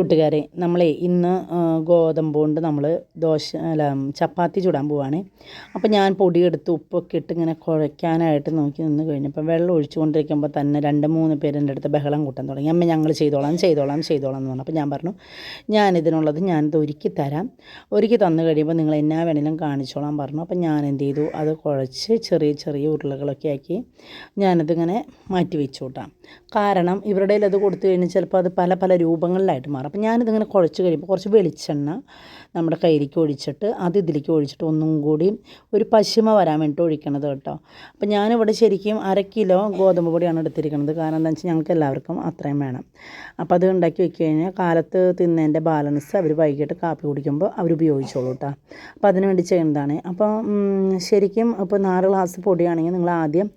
കൂട്ടുകാരെ നമ്മളെ ഇന്ന് ഗോതമ്പ് കൊണ്ട് നമ്മൾ ദോശ അല്ല ചപ്പാത്തി ചുടാൻ പോവാണ്. അപ്പോൾ ഞാൻ പൊടിയെടുത്ത് ഉപ്പൊക്കെ ഇട്ട് ഇങ്ങനെ കുഴയ്ക്കാനായിട്ട് നോക്കി നിന്ന് കഴിഞ്ഞപ്പോൾ വെള്ളം ഒഴിച്ചു കൊണ്ടിരിക്കുമ്പോൾ തന്നെ രണ്ട് മൂന്ന് പേര് എന്റെ അടുത്ത് ബഹളം കൂട്ടാൻ തുടങ്ങി. അമ്മ ഞങ്ങൾ ചെയ്തോളാം ചെയ്തോളാം ചെയ്തോളാം എന്ന് പറഞ്ഞു അപ്പോൾ ഞാൻ പറഞ്ഞു ഞാൻ ഇതിനുള്ളത് ഞാനിത് ഒരുക്കി തരാം. ഒരുക്കി തന്നു കഴിയുമ്പോൾ നിങ്ങൾ എന്നാ വേണേലും കാണിച്ചോളാം പറഞ്ഞു. അപ്പോൾ ഞാൻ എന്ത് ചെയ്തു അത് കുഴച്ച് ചെറിയ ചെറിയ ഉരുളകളൊക്കെ ആക്കി ഞാനതിങ്ങനെ മാറ്റി വെച്ചു കൂട്ടാം. കാരണം ഇവരുടെ അത് കൊടുത്തു കഴിഞ്ഞാൽ ചിലപ്പോൾ അത് പല പല രൂപങ്ങളിലായിട്ട് മാറും. അപ്പോൾ ഞാനിതിങ്ങനെ കുഴച്ച് കഴിയുമ്പോൾ കുറച്ച് വെളിച്ചെണ്ണ നമ്മുടെ കയ്യിലേക്ക് ഒഴിച്ചിട്ട് അത് ഇതിലേക്ക് ഒഴിച്ചിട്ട് ഒന്നും കൂടി ഒരു പശിമ വരാൻ വേണ്ടിയിട്ട് ഒഴിക്കണത് കേട്ടോ. അപ്പോൾ ഞാനിവിടെ ശരിക്കും അര കിലോ ഗോതമ്പ് പൊടിയാണ് എടുത്തിരിക്കുന്നത് കാരണം എന്താണെന്ന് വെച്ചാൽ ഞങ്ങൾക്ക് എല്ലാവർക്കും അത്രയും വേണം. അപ്പോൾ അത് ഉണ്ടാക്കി വെച്ച് കഴിഞ്ഞാൽ കാലത്ത് തിന്നതിന്റെ ബാലൻസ് അവർ വൈകിട്ട് കാപ്പി കുടിക്കുമ്പോൾ അവർ ഉപയോഗിച്ചോളൂ കേട്ടോ. അപ്പോൾ അതിന് വേണ്ടി ചെയ്യുന്നതാണ്. അപ്പോൾ ശരിക്കും ഇപ്പോൾ നാല് ഗ്ലാസ് പൊടിയാണെങ്കിൽ നിങ്ങൾ ആദ്യം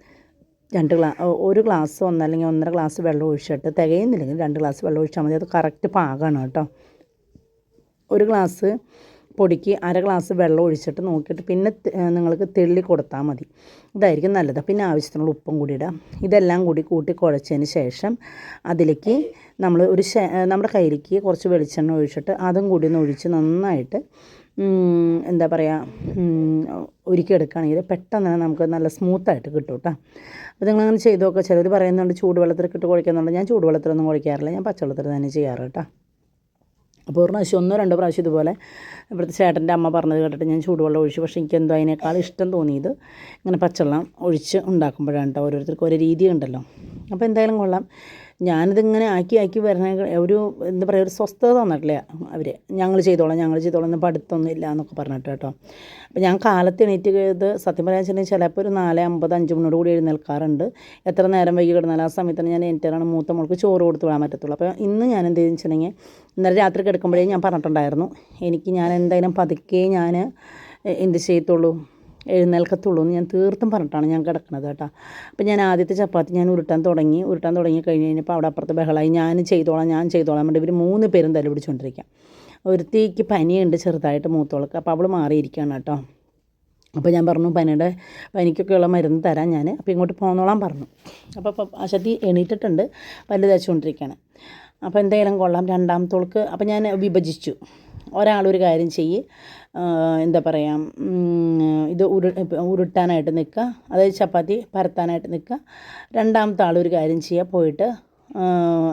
രണ്ട് ഗ്ലാ ഒരു ഗ്ലാസ് ഒന്നല്ലെങ്കിൽ ഒന്നര ഗ്ലാസ് വെള്ളം ഒഴിച്ചിട്ട് തികയുന്നില്ലെങ്കിൽ രണ്ട് ഗ്ലാസ് വെള്ളം ഒഴിച്ചാൽ മതി. അത് കറക്റ്റ് പാകമാണ് കേട്ടോ. ഒരു ഗ്ലാസ് പൊടിക്ക് അര ഗ്ലാസ് വെള്ളം ഒഴിച്ചിട്ട് നോക്കിയിട്ട് പിന്നെ നിങ്ങൾക്ക് തെള്ളി കൊടുത്താൽ മതി. ഇതായിരിക്കും നല്ലത്. പിന്നെ ആവശ്യത്തിനുള്ള ഉപ്പും കൂടി ഇടാം. ഇതെല്ലാം കൂടി കൂട്ടി കുഴച്ചതിന് ശേഷം അതിലേക്ക് നമ്മൾ ഒരു നമ്മുടെ കയ്യിലേക്ക് കുറച്ച് വെളിച്ചെണ്ണ ഒഴിച്ചിട്ട് അതും കൂടി ഒന്ന് ഒഴിച്ച് നന്നായിട്ട് എന്താ പറയുക ഒരുക്കി എടുക്കുകയാണെങ്കിൽ പെട്ടെന്ന് തന്നെ നമുക്ക് നല്ല സ്മൂത്തായിട്ട് കിട്ടും കേട്ടോ അപ്പോൾ നിങ്ങളങ്ങനെ ചെയ്ത് നോക്കുക ചിലർ പറയുന്നുണ്ട് ചൂടുവെള്ളത്തിൽ ഇട്ട് കുഴിക്കുന്നുണ്ട് ഞാൻ ചൂടുവെള്ളത്തിലൊന്നും കുഴിക്കാറില്ല ഞാൻ പച്ചവെള്ളത്തിൽ തന്നെ ചെയ്യാറ് കേട്ടോ അപ്പോൾ ഒരു പ്രാവശ്യം ഒന്നോ രണ്ടോ പ്രാവശ്യം ഇതുപോലെ ഇവിടുത്തെ ചേട്ടന്റെ അമ്മ പറഞ്ഞത് കേട്ടിട്ട് ഞാൻ ചൂടുവെള്ളം ഒഴിച്ചു. പക്ഷേ എനിക്ക് എന്തോ അതിനേക്കാൾ ഇഷ്ടം തോന്നിയത് ഇങ്ങനെ പച്ചവെള്ളം ഒഴിച്ച് ഉണ്ടാക്കുമ്പോഴാണ് കേട്ടോ ഓരോരുത്തർക്കും ഓരോ രീതി ഉണ്ടല്ലോ അപ്പോൾ എന്തായാലും കൊള്ളാം. ഞാനിതിങ്ങനെ ആക്കി ആക്കി വരണ ഒരു എന്താ പറയുക ഒരു സ്വസ്ഥത തന്നിട്ടില്ല അവർ ഞങ്ങൾ ചെയ്തോളാം ഞങ്ങൾ ചെയ്തോളാം എന്ന് പഠിത്തമൊന്നും ഇല്ല എന്നൊക്കെ പറഞ്ഞിട്ട് കേട്ടോ. അപ്പോൾ ഞാൻ കാലത്ത് എണീറ്റ് ഇത് സത്യം പറയാൻ വെച്ചിട്ടുണ്ടെങ്കിൽ ചിലപ്പോൾ ഒരു നാല് അമ്പത് അഞ്ച് മണിയോട് കൂടി എഴുന്നേൽക്കാറുണ്ട്. എത്ര നേരം വൈകി കിടന്നാലും ആ സമയത്താണ് ഞാൻ എനിക്കാണ് മൂത്ത മോൾക്ക് ചോറ് കൊടുത്ത് വിടാൻ പറ്റത്തുള്ളൂ. അപ്പോൾ ഇന്ന് ഞാൻ എന്ത് വെച്ചിട്ടുണ്ടെങ്കിൽ ഇന്നലെ രാത്രി കിടക്കുമ്പോഴേ ഞാൻ പറഞ്ഞിട്ടുണ്ടായിരുന്നു എനിക്ക് ഞാൻ എന്തായാലും പതുക്കെ ഞാൻ എന്ത് ചെയ്യത്തുള്ളൂ. എഴുന്നേൽക്കത്തുള്ളൂ എന്ന് ഞാൻ തീർത്തും പറഞ്ഞിട്ടാണ് ഞാൻ കിടക്കുന്നത് കേട്ടോ. അപ്പോൾ ഞാൻ ആദ്യത്തെ ചപ്പാത്തി ഞാൻ ഉരുട്ടാൻ തുടങ്ങി. ഉരുട്ടാൻ തുടങ്ങി കഴിഞ്ഞ് കഴിഞ്ഞപ്പോൾ അവിടെ അപ്പുറത്ത് ബഹളമായി ഞാൻ ചെയ്തോളാം ഞാൻ ചെയ്തോളാം വേണ്ടി ഇവർ മൂന്ന് പേരും തല പിടിച്ചുകൊണ്ടിരിക്കാം ഒരുത്തേക്ക് പനിയുണ്ട് ചെറുതായിട്ട് മൂത്തോളക്ക് അപ്പോൾ അവൾ മാറിയിരിക്കുകയാണ് കേട്ടോ. അപ്പോൾ ഞാൻ പറഞ്ഞു പനിയുടെ പനിക്കൊക്കെയുള്ള മരുന്ന് തരാം ഞാൻ അപ്പോൾ ഇങ്ങോട്ട് പോന്നോളാൻ പറഞ്ഞു. അപ്പോൾ അശത്തി എണീറ്റിട്ടുണ്ട്. പല്ല് തേച്ചുകൊണ്ടിരിക്കുകയാണ്. അപ്പോൾ എന്തായാലും കൊള്ളാം. രണ്ടാമത്തോൾക്ക് അപ്പോൾ ഞാൻ വിഭജിച്ചു. ഒരാളൊരു കാര്യം ചെയ്യ്. എന്താ പറയുക ഇത് ഉരു ഉരുട്ടാനായിട്ട് നിൽക്കുക. അതായത് ചപ്പാത്തി പരത്താനായിട്ട് നിൽക്കുക. രണ്ടാമത്തെ ആളൊരു കാര്യം ചെയ്യുക. പോയിട്ട്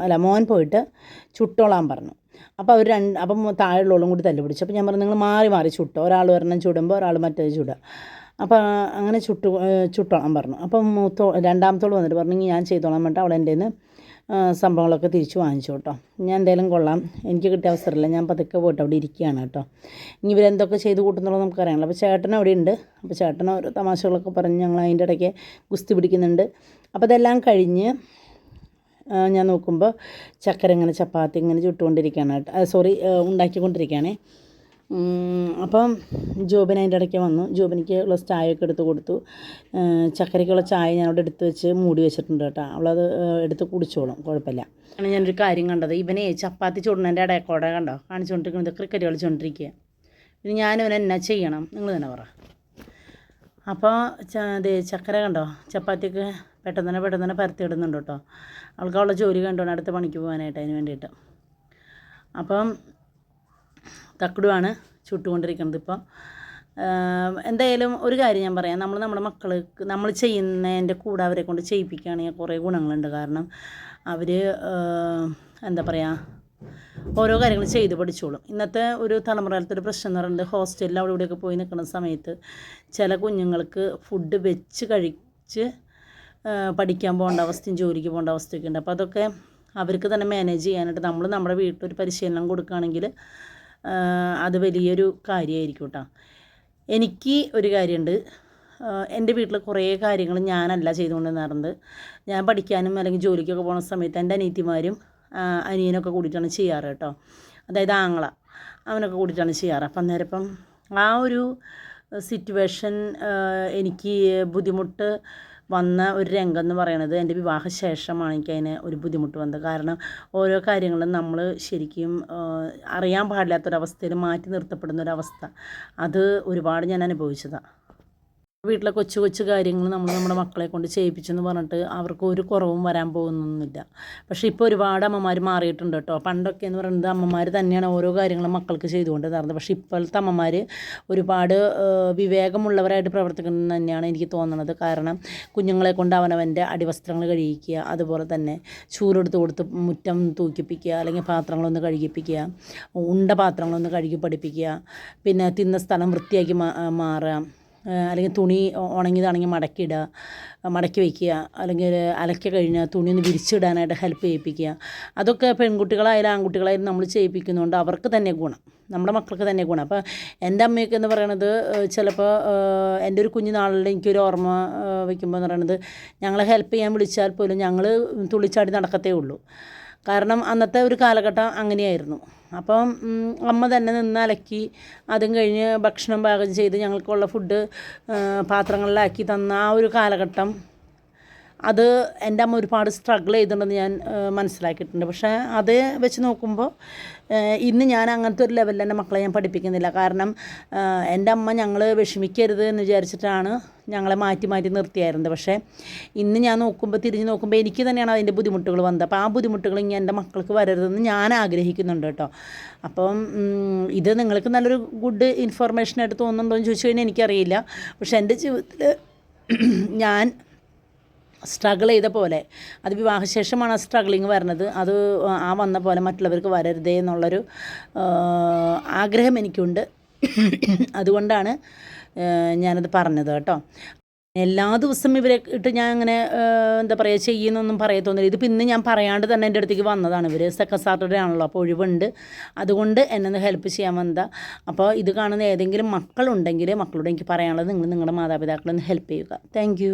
അല്ല മോൻ പോയിട്ട് ചുട്ടോളാൻ പറഞ്ഞു. അപ്പോൾ അവർ രണ്ട് അപ്പം താഴെയുള്ളവളും കൂടി തല്ലു പിടിച്ചു. അപ്പോൾ ഞാൻ പറഞ്ഞു നിങ്ങൾ മാറി മാറി ചുട്ടോ. ഒരാൾ ഒരെണ്ണം ചുടുമ്പോൾ ഒരാൾ മറ്റേ ചുടുക. അപ്പോൾ അങ്ങനെ ചുട്ടു ചുട്ടോളാൻ പറഞ്ഞു. അപ്പം മൂത്തോ രണ്ടാമത്തോട് വന്നിട്ട് പറഞ്ഞു ഞാൻ ചെയ്തോളാൻ വേണ്ട അവളെന്റെ എന്റെ സംഭവങ്ങളൊക്കെ തിരിച്ചു വാങ്ങിച്ചു കേട്ടോ. ഞാൻ എന്തായാലും കൊള്ളാം. എനിക്ക് കിട്ടിയ അവസരമില്ല. ഞാൻ പതുക്കെ പോയിട്ട് അവിടെ ഇരിക്കുകയാണ് കേട്ടോ. ഇനി ഇവരെന്തൊക്കെ ചെയ്ത് കൂട്ടുന്നുള്ളത് നമുക്കറിയാമല്ലോ. അപ്പോൾ ചേട്ടൻ അവിടെ ഉണ്ട്. അപ്പോൾ ചേട്ടൻ ഓരോ തമാശകളൊക്കെ പറഞ്ഞ് ഞങ്ങൾ അതിന്റെ ഇടയ്ക്ക് ഗുസ്തി പിടിക്കുന്നുണ്ട്. അപ്പോൾ ഇതെല്ലാം കഴിഞ്ഞ് ഞാൻ നോക്കുമ്പോൾ ചക്കര ഇങ്ങനെ ചപ്പാത്തി ഇങ്ങനെ ചുട്ടുകൊണ്ടിരിക്കുകയാണ് സോറി ഉണ്ടാക്കിക്കൊണ്ടിരിക്കുകയാണേ. അപ്പം ജോബിന് അതിന്റെ ഇടയ്ക്ക് വന്നു. ജോബിനിക്ക് ഉള്ള ചായയൊക്കെ എടുത്ത് കൊടുത്തു. ചക്കരയ്ക്കുള്ള ചായ ഞാൻ അവിടെ എടുത്ത് വെച്ച് മൂടി വെച്ചിട്ടുണ്ട് കേട്ടോ. അവളത് എടുത്ത് കുടിച്ചോളും. കുഴപ്പമില്ല. ആണ് ഞാനൊരു കാര്യം കണ്ടത്. ഇവനെ ചപ്പാത്തി ചൂടുന്നതിന്റെ ഇടയ്ക്കോടെ കണ്ടോ? കാണിച്ചുകൊണ്ടിരിക്കുന്നത് ക്രിക്കറ്റ് കളിച്ചുകൊണ്ടിരിക്കുക പിന്നെ ഞാനിവൻ എന്നാ ചെയ്യണം? നിങ്ങൾ തന്നെ പറ. അപ്പോൾ ദേ ചക്കര കണ്ടോ? ചപ്പാത്തിക്ക് പെട്ടെന്ന് തന്നെ പെട്ടെന്ന് തന്നെ പരത്തി ഇടുന്നുണ്ട് കേട്ടോ. ആൾക്കുള്ള ജോലി കണ്ടോണ്ട് അടുത്ത പണിക്ക് പോകാനായിട്ട് അതിന് വേണ്ടിയിട്ട്. അപ്പം തക്കുടുവാണ് ചുട്ടുകൊണ്ടിരിക്കുന്നത് ഇപ്പം. എന്തായാലും ഒരു കാര്യം ഞാൻ പറയാം. നമ്മൾ നമ്മുടെ മക്കൾക്ക് നമ്മൾ ചെയ്യുന്നതിന്റെ കൂടെ അവരെ കൊണ്ട് ചെയ്യിപ്പിക്കുകയാണെങ്കിൽ കുറേ ഗുണങ്ങളുണ്ട്. കാരണം അവർ എന്താ പറയുക ഓരോ കാര്യങ്ങൾ ചെയ്ത് പഠിച്ചോളും. ഇന്നത്തെ ഒരു തലമുറയിലത്തെ ഒരു പ്രശ്നം എന്ന് പറയുന്നത് ഹോസ്റ്റലിൽ അവിടെ ഇവിടെയൊക്കെ പോയി നിൽക്കുന്ന സമയത്ത് ചില കുഞ്ഞുങ്ങൾക്ക് ഫുഡ് വെച്ച് കഴിച്ച് പഠിക്കാൻ പോകേണ്ട അവസ്ഥയും ജോലിക്ക് പോകേണ്ട അവസ്ഥയൊക്കെ ഉണ്ട്. അപ്പോൾ അതൊക്കെ അവർക്ക് തന്നെ മാനേജ് ചെയ്യാനായിട്ട് നമ്മൾ നമ്മുടെ വീട്ടിൽ ഒരു പരിശീലനം കൊടുക്കുകയാണെങ്കിൽ അത് വലിയൊരു കാര്യമായിരിക്കും കേട്ടോ എനിക്ക് ഒരു കാര്യമുണ്ട് എന്റെ വീട്ടിൽ കുറേ കാര്യങ്ങൾ ഞാനല്ല ചെയ്തുകൊണ്ടിരുന്നത് ഞാൻ പഠിക്കാനും അല്ലെങ്കിൽ ജോലിക്കൊക്കെ പോകുന്ന സമയത്ത് എന്റെ അനിയത്തിമാരും അനിയനൊക്കെ കൂടിയിട്ടാണ് ചെയ്യാറ് കേട്ടോ അതായത് ആങ്ങള അവനൊക്കെ കൂടിയിട്ടാണ് ചെയ്യാറ്. അപ്പം അന്നേരം ഇപ്പം ആ ഒരു സിറ്റുവേഷൻ എനിക്ക് ബുദ്ധിമുട്ട് വന്ന ഒരു രംഗം എന്ന് പറയുന്നത് എന്റെ വിവാഹശേഷമാണ് എനിക്കതിന് ഒരു ബുദ്ധിമുട്ട് വന്നത്. കാരണം ഓരോ കാര്യങ്ങളും നമ്മൾ ശരിക്കും അറിയാൻ പാടില്ലാത്തൊരവസ്ഥയിൽ മാറ്റി നിർത്തപ്പെടുന്ന ഒരവസ്ഥ അത് ഒരുപാട് ഞാൻ അനുഭവിച്ചതാണ് വീട്ടിലെ കൊച്ചു കൊച്ചു കാര്യങ്ങൾ നമ്മൾ നമ്മുടെ മക്കളെ കൊണ്ട് ചെയ്യിപ്പിച്ചെന്ന് പറഞ്ഞിട്ട് അവർക്ക് ഒരു കുറവും വരാൻ പോകുന്നൊന്നുമില്ല. പക്ഷേ ഇപ്പോൾ ഒരുപാട് അമ്മമാർ മാറിയിട്ടുണ്ട് കേട്ടോ. പണ്ടൊക്കെ എന്ന് പറയുന്നത് അമ്മമാർ തന്നെയാണ് ഓരോ കാര്യങ്ങളും മക്കൾക്ക് ചെയ്തുകൊണ്ട് തരുന്നത് പക്ഷേ ഇപ്പോഴത്തെ അമ്മമാർ ഒരുപാട് വിവേകമുള്ളവരായിട്ട് പ്രവർത്തിക്കുന്നത് തന്നെയാണ് എനിക്ക് തോന്നുന്നത് കാരണം കുഞ്ഞുങ്ങളെ കൊണ്ട് അവനവന്റെ അടിവസ്ത്രങ്ങൾ കഴുകിക്കുക അതുപോലെ തന്നെ ചൂലെടുത്ത് കൊടുത്ത് മുറ്റം തൂക്കിപ്പിക്കുക അല്ലെങ്കിൽ പാത്രങ്ങളൊന്ന് കഴുകിപ്പിക്കുക ഉണ്ട പാത്രങ്ങളൊന്ന് കഴുകി പഠിപ്പിക്കുക പിന്നെ തിന്ന സ്ഥലം വൃത്തിയാക്കി മാറുക. അല്ലെങ്കിൽ തുണി ഉണങ്ങിയതാണെങ്കിൽ മടക്കിയിടുക മടക്കി വയ്ക്കുക അല്ലെങ്കിൽ അലക്കി കഴിഞ്ഞാൽ തുണി ഒന്ന് വിരിച്ചിടാനായിട്ട് ഹെൽപ്പ് ചെയ്യിപ്പിക്കുക. അതൊക്കെ പെൺകുട്ടികളായാലും ആൺകുട്ടികളായാലും നമ്മൾ ചെയ്യിപ്പിക്കുന്നതുകൊണ്ട് അവർക്ക് തന്നെ ഗുണം. നമ്മുടെ മക്കൾക്ക് തന്നെ ഗുണം. അപ്പോൾ എന്റെ അമ്മയൊക്കെ എന്ന് പറയണത് ചിലപ്പോൾ എന്റെ ഒരു കുഞ്ഞു നാളിൽ എനിക്കൊരു ഓർമ്മ വയ്ക്കുമ്പോൾ എന്ന് പറയണത് ഞങ്ങളെ ഹെൽപ്പ് ചെയ്യാൻ വിളിച്ചാൽ പോലും ഞങ്ങൾ തുള്ളിച്ചാടി നടക്കത്തേ ഉള്ളൂ. കാരണം അന്നത്തെ ഒരു കാലഘട്ടം അങ്ങനെയായിരുന്നു. അപ്പം അമ്മ തന്നെ നിന്ന് അലക്കി അതും കഴിഞ്ഞ് ഭക്ഷണം പാകം ചെയ്ത് ഞങ്ങൾക്കുള്ള ഫുഡ് പാത്രങ്ങളിലാക്കി തന്ന ആ ഒരു കാലഘട്ടം അത് എന്റെ അമ്മ ഒരുപാട് സ്ട്രഗിൾ ചെയ്തിട്ടുണ്ടെന്ന് ഞാൻ മനസ്സിലാക്കിയിട്ടുണ്ട്. പക്ഷേ അത് വെച്ച് നോക്കുമ്പോൾ ഇന്ന് ഞാൻ അങ്ങനത്തെ ഒരു ലെവലിൽ എന്റെ മക്കളെ ഞാൻ പഠിപ്പിക്കുന്നില്ല. കാരണം എന്റെ അമ്മ ഞങ്ങൾ വിഷമിക്കരുത് എന്ന് വിചാരിച്ചിട്ടാണ് ഞങ്ങളെ മാറ്റി മാറ്റി നിർത്തിയായിരുന്നത്. പക്ഷേ ഇന്ന് ഞാൻ നോക്കുമ്പോൾ തിരിഞ്ഞ് നോക്കുമ്പോൾ എനിക്ക് തന്നെയാണ് അതിന്റെ ബുദ്ധിമുട്ടുകൾ വന്നത്. അപ്പോൾ ആ ബുദ്ധിമുട്ടുകൾ ഇനി എന്റെ മക്കൾക്ക് വരരുതെന്ന് ഞാൻ ആഗ്രഹിക്കുന്നുണ്ട് കേട്ടോ. അപ്പം ഇത് നിങ്ങൾക്ക് നല്ലൊരു ഗുഡ് ഇൻഫർമേഷൻ ആയിട്ട് തോന്നുന്നുണ്ടോ എന്ന് ചോദിച്ചു കഴിഞ്ഞാൽ എനിക്കറിയില്ല. പക്ഷേ എന്റെ ജീവിതത്തിൽ ഞാൻ സ്ട്രഗിൾ ചെയ്ത പോലെ. അത് വിവാഹശേഷമാണ് ആ സ്ട്രഗ്ലിങ് വരുന്നത്. അത് ആ വന്ന പോലെ മറ്റുള്ളവർക്ക് വരരുതേ എന്നുള്ളൊരു ആഗ്രഹം എനിക്കുണ്ട്. അതുകൊണ്ടാണ് ഞാനത് പറഞ്ഞത് കേട്ടോ. എല്ലാ ദിവസവും ഇവരെ ഇട്ട് ഞാൻ അങ്ങനെ എന്താ പറയുക ചെയ്യുന്നൊന്നും പറയത്തൊന്നുമില്ല. ഇത് പിന്നെ ഞാൻ പറയാണ്ട് തന്നെ എന്റെ അടുത്തേക്ക് വന്നതാണ്. ഇവർ സെക്കൻഡ് സാറ്റർഡേ ആണല്ലോ അപ്പോൾ ഒഴിവുണ്ട്. അതുകൊണ്ട് എന്നെ ഒന്ന് ഹെൽപ്പ് ചെയ്യാൻ വന്നതാ. അപ്പോൾ ഇത് കാണുന്ന ഏതെങ്കിലും മക്കളുണ്ടെങ്കിൽ മക്കളോട് എനിക്ക് പറയാനുള്ളത് നിങ്ങൾ നിങ്ങളുടെ മാതാപിതാക്കളെ ഒന്ന് ഹെൽപ്പ് ചെയ്യുക. താങ്ക്